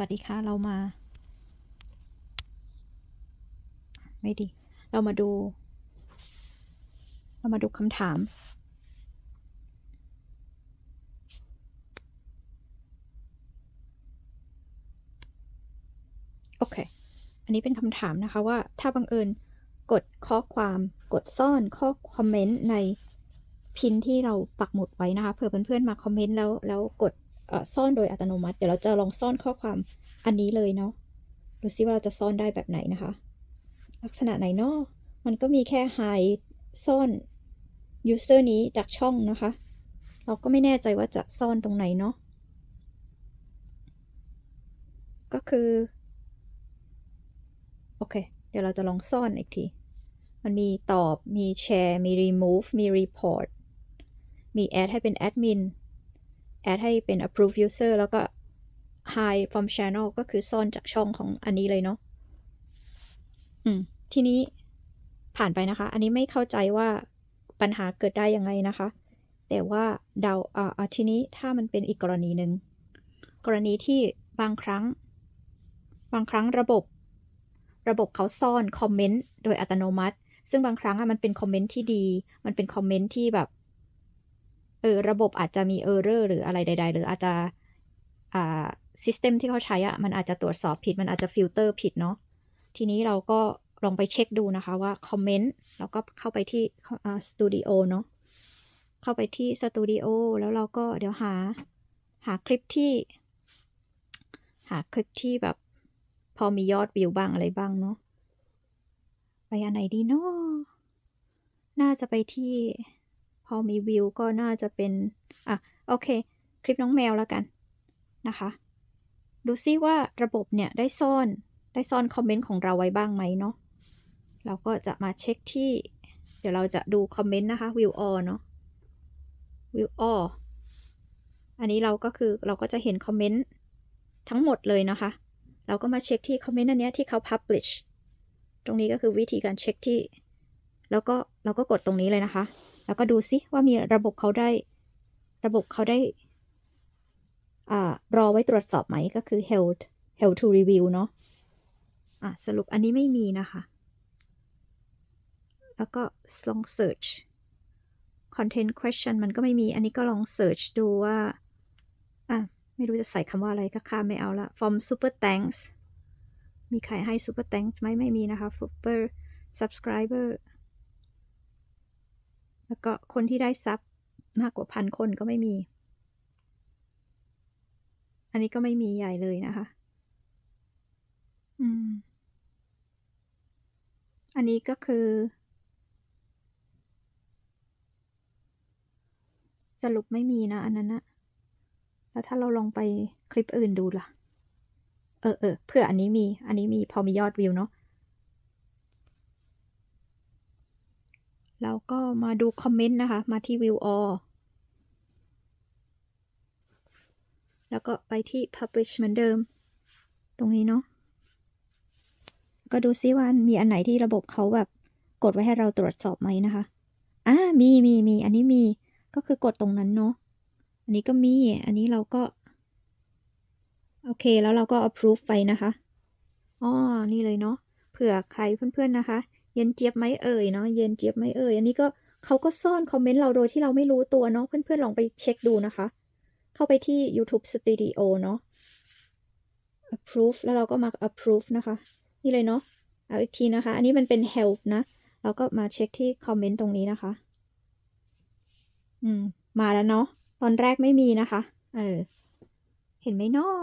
วัสดีค่ะเรามา ไม่ดี เรามาดู เรามาดูคำถาม โอเค อันนี้เป็นคำถามนะคะว่าถ้าบังเอิญกดข้อความกดซ่อนข้อคอมเมนต์ในพินที่เราปักหมุดไว้นะคะเผื่อเพื่อนๆมาคอมเมนต์แล้วแล้วกด ซ่อนโดยอัตโนมัติ เดี๋ยวเราจะลองซ่อนข้อความอันนี้เลยเนาะ ดูซิว่าเราจะซ่อนได้แบบไหนนะคะ ลักษณะไหนเนาะมันก็มีแค่ hide ซ่อน user นี้จากช่องนะคะ เราก็ไม่แน่ใจว่าจะซ่อนตรงไหนเนาะ ก็คือ โอเค เดี๋ยวเราจะลองซ่อนอีกที มันมีตอบ มีแชร์ มี remove มี report มี add ให้เป็น admin add ให้เป็น approve user แล้วก็ hide from channel ก็คือซ่อนจากช่องของอันนี้เลยเนาะอืม ทีนี้ผ่านไปนะคะ อันนี้ไม่เข้าใจว่าปัญหาเกิดได้ยังไงนะคะ แต่ว่าเดาอ่าทีนี้ถ้ามันเป็นอีกกรณีหนึ่ง กรณีที่บางครั้ง บางครั้งระบบ ระบบเขาซ่อนคอมเมนต์โดยอัตโนมัติ ซึ่งบางครั้งอะมันเป็นคอมเมนต์ที่ดี มันเป็นคอมเมนต์ที่แบบ ออระบบอาจจะมีเออร์เรอร์หรืออะไรใด ๆ หรืออาจจะอ่าซิสเต็มที่เขาใช้อะมันอาจจะตรวจสอบผิด มันอาจจะฟิลเตอร์ผิดเนาะทีนี้เราก็ลองไปเช็คดูนะคะว่าคอมเมนต์เราก็เข้าไปที่สตูดิโอเนาะเข้าไปที่สตูดิโอแล้วเราก็เดี๋ยวหาหาคลิปที่ หาคลิปที่แบบ พอมียอดวิวบ้างอะไรบ้างเนาะไปอันไหนดีเนาะน่าจะไปที่ พอมีวิวก็น่าจะเป็น อะ โอเค คลิปน้องแมวแล้วกันนะคะ ดูซิว่าระบบเนี่ย ได้ซ่อนได้ซ่อนคอมเมนต์ของเราไว้บ้างไหมเนาะเราก็จะมาเช็คที่ เดี๋ยวเราจะดูคอมเมนต์นะคะ view all เนาะ view all อันนี้เราก็คือเราก็จะเห็นคอมเมนต์ทั้งหมดเลยนะคะ เราก็มาเช็คที่คอมเมนต์อันนี้ที่เขา publish ตรงนี้ก็คือวิธีการเช็คที่ แล้วก็เราก็กดตรงนี้เลยนะคะ แล้วก็ดูซิว่ามีระบบเขาได้ ระบบเขาได้อ่ารอไว้ตรวจสอบไหมก็คือ held held to review เนาะอะสรุปอันนี้ไม่มีนะคะ แล้วก็ลอง search content question มันก็ไม่มี อันนี้ก็ลอง search ดูว่าอะไม่รู้จะใส่คำว่าอะไรก็ข้ามไม่เอาละ from super thanks มีใครให้ super thanks ไหมไม่มีนะคะ super subscriber แล้วก็คนที่ได้ซับมากกว่าพันคนก็ไม่มี อันนี้ก็ไม่มีใหญ่เลยนะคะ อืม อันนี้ก็คือ สรุปไม่มีนะ อันนั้นนะแล้วถ้าเราลองไปคลิปอื่นดูล่ะ เออเออเพื่ออันนี้มี อันนี้มีพอมียอดวิวเนาะ เราก็มาดูคอมเมนต์นะคะ มาที่ view all แล้วก็ไปที่ publish เหมือนเดิม ตรงนี้เนาะก็ดูซิว่ามีอันไหนที่ระบบเขาแบบกดไว้ให้เราตรวจสอบไหมนะคะอ่ามีมีมี อันนี้มี ก็คือกดตรงนั้นเนาะ อันนี้ก็มี อันนี้เราก็ โอเค แล้วเราก็ approve ไปนะคะ อ๋อ นี่เลยเนาะ เผื่อใครเพื่อนๆนะคะ เย็นเจี๊ยบไหมเอ่ยเนาะเย็นเจี๊ยบไหมเอ่ยอันนี้ก็เขาก็ซ่อนคอมเมนต์เราโดยที่เราไม่รู้ตัวเนาะเพื่อนๆลองไปเช็คดูนะคะ เข้าไปที่ YouTube Studio เนาะ approve แล้วเราก็มา approve นะคะ นี่เลยเนาะเอาอีกทีนะคะ อันนี้มันเป็น help นะ เราก็มาเช็คที่คอมเมนต์ตรงนี้นะคะ อืม มาแล้วเนาะ ตอนแรกไม่มีนะคะ เออ เห็นไหมเนาะ